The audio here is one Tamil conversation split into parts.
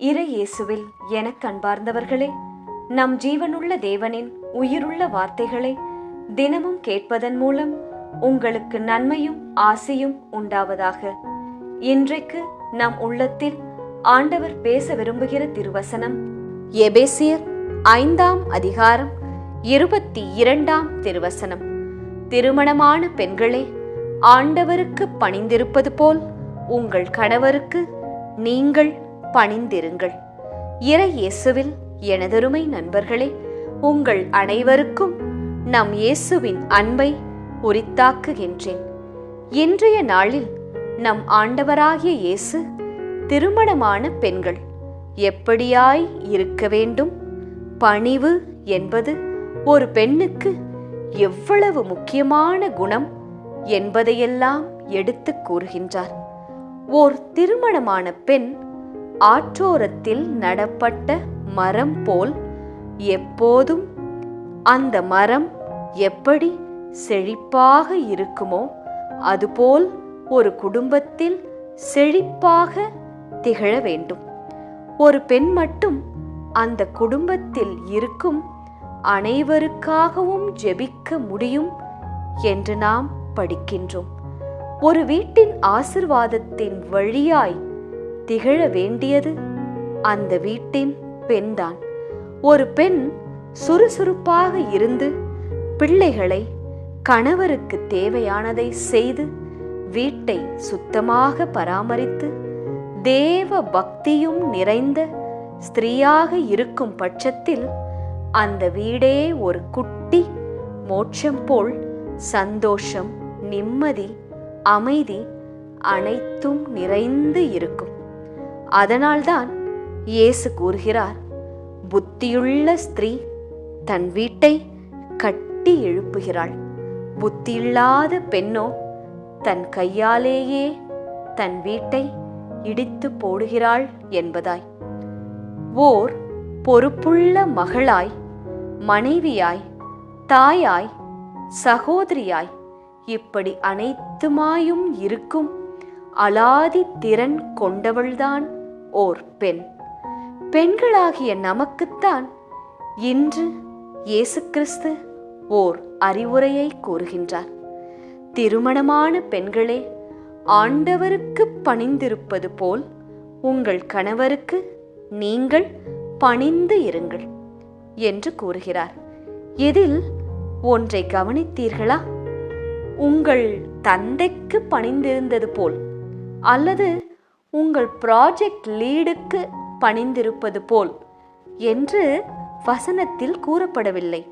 இறை இயேசுவில் எனக் கண்பார்ந்தவர்களே நம் ஜீவனுள்ள தேவனின் உயிருள்ள வார்த்தைகளை தினமும் கேட்பதன் மூலம் உங்களுக்கு நன்மையும் ஆசையும் உண்டாவதாக. இன்றைக்கு நம் உள்ளத்தில் ஆண்டவர் பேச விரும்புகிற திருவசனம் எபேசியர் ஐந்தாம் அதிகாரம் இருபத்தி இரண்டாம் திருவசனம். திருமணமான பெண்களே ஆண்டவருக்கு பணிந்திருப்பது போல் உங்கள் கணவருக்கு நீங்கள் பணிந்திருங்கள். இறை இயேசுவில் எனதருமை நண்பர்களே உங்கள் அனைவருக்கும் நம் இயேசுவின் அன்பை உரித்தாக்குகின்றேன். இன்றைய நாளில் நம் ஆண்டவராகிய இயேசு திருமணமான பெண்கள் எப்படியாய் இருக்க வேண்டும்? பணிவு என்பது ஒரு பெண்ணுக்கு எவ்வளவு முக்கியமான குணம் என்பதையெல்லாம் எடுத்துக் கூறுகின்றார். ஓர் திருமணமான பெண் ஆற்றோரத்தில் நடப்பட்ட மரம் போல் எப்போதும் அந்த மரம் எப்படி செழிப்பாக இருக்குமோ அதுபோல் ஒரு குடும்பத்தில் செழிப்பாக திகழ வேண்டும். ஒரு பெண் மட்டும் அந்த குடும்பத்தில் இருக்கும் அனைவருக்காகவும் ஜெபிக்க முடியும் என்று நாம் படிக்கின்றோம். ஒரு வீட்டின் ஆசிர்வாதத்தின் வழியாய் திகழ வேண்டியது. அந்த வீட்டின் பெண்தான். ஒரு பெண் சுறுசுறுப்பாக இருந்து பிள்ளைகளை கணவருக்கு தேவையானதை செய்து வீட்டை சுத்தமாக பராமரித்து தேவ பக்தியும் நிறைந்த ஸ்திரீயாக இருக்கும் பட்சத்தில் அந்த வீடே ஒரு குட்டி மோட்சம் போல் சந்தோஷம் நிம்மதி அமைதி அனைத்தும் நிறைந்து இருக்கும். அதனால்தான் இயேசு கூறுகிறார் புத்தியுள்ள ஸ்திரீ தன் வீட்டை கட்டி எழுப்புகிறாள். புத்தியில்லாத பெண்ணோ தன் கையாலேயே தன் வீட்டை இடித்து போடுகிறாள் என்பதாய். ஓர் பொறுப்புள்ள மகளாய் மனைவியாய் தாயாய் சகோதரியாய் இப்படி அனைத்துமாயும் இருக்கும் அலாதி திறன் கொண்டவள்தான் ஓர் பெண். பெண்களாகிய நமக்குத்தான் இன்று இயேசு கிறிஸ்து ஓர் அறிவுரையை கூறுகின்றார். திருமணமான பெண்களே ஆண்டவருக்கு பணிந்திருப்பது போல் உங்கள் கணவருக்கு நீங்கள் பணிந்து இருங்கள் என்று கூறுகிறார். இதில் ஒன்றை கவனித்தீர்களா? உங்கள் தந்தைக்கு பணிந்திருந்தது போல் அல்லது உங்கள் ப்ராஜெக்ட் லீடுக்கு பணிந்திருப்பது போல் என்று வசனத்தில் கூறப்படவில்லை.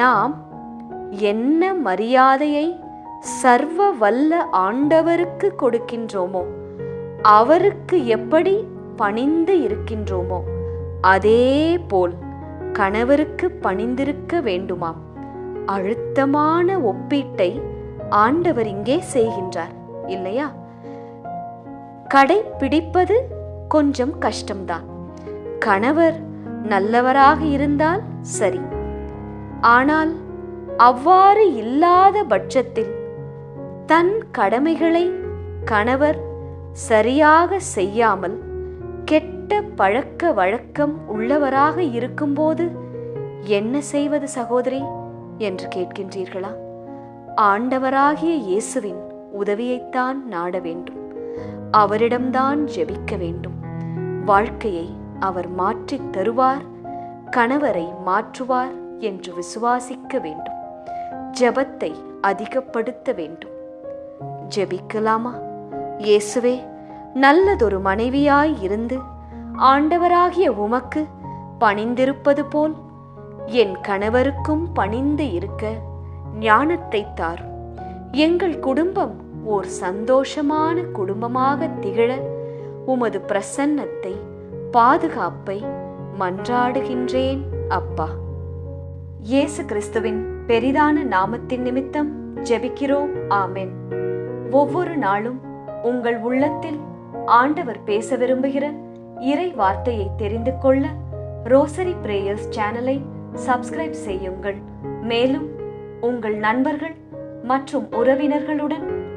நாம் என்ன மரியாதையை சர்வ வல்ல ஆண்டவருக்கு கொடுக்கின்றோமோ அவருக்கு எப்படி பணிந்து இருக்கின்றோமோ அதே போல் கணவருக்கு பணிந்திருக்க வேண்டுமாம். அழுத்தமான ஒப்பீட்டை ஆண்டவர் இங்கே செய்கின்றார் இல்லையா? கடைப்பிடிப்பது கொஞ்சம் கஷ்டம்தான். கணவர் நல்லவராக இருந்தால் சரி. ஆனால் அவ்வாறு இல்லாத பட்சத்தில் தன் கடமைகளை கணவர் சரியாக செய்யாமல் கெட்ட பழக்க வழக்கம் உள்ளவராக இருக்கும்போது என்ன செய்வது சகோதரி? என்று கேட்கின்றீர்களா? ஆண்டவராகிய இயேசுவின் உதவியைத்தான் நாட வேண்டும். அவரிடம்தான் ஜெபிக்க வேண்டும். வாழ்க்கையை அவர் மாற்றித் தருவார் கணவரை மாற்றுவார் என்று விசுவாசிக்க வேண்டும். ஜெபத்தை அதிகப்படுத்த வேண்டும். ஜெபிக்கலாமா? இயேசுவே நல்லதொரு மனைவியாய் இருந்து ஆண்டவராகிய உமக்கு பணிந்திருப்பது போல் என் கணவருக்கும் பணிந்து இருக்க ஞானத்தை தார் எங்கள் குடும்பம் ஓர் சந்தோஷமான குடும்பமாக திகழ உமது பிரசன்னத்தை பாதுகாப்பை மன்றாடுகின்றேன் அப்பா. இயேசு கிறிஸ்துவின் பெரிதான நாமத்தின் நிமித்தம் ஜெபிக்கிறோம். ஆமென். ஒவ்வொரு நாளும் உங்கள் உள்ளத்தில் ஆண்டவர் பேச விரும்புகிற இறை வார்த்தையை தெரிந்து கொள்ள ரோசரி பிரேயர்ஸ் சேனலை சப்ஸ்கிரைப் செய்யுங்கள். மேலும் உங்கள் நண்பர்கள் மற்றும் உறவினர்களுடன்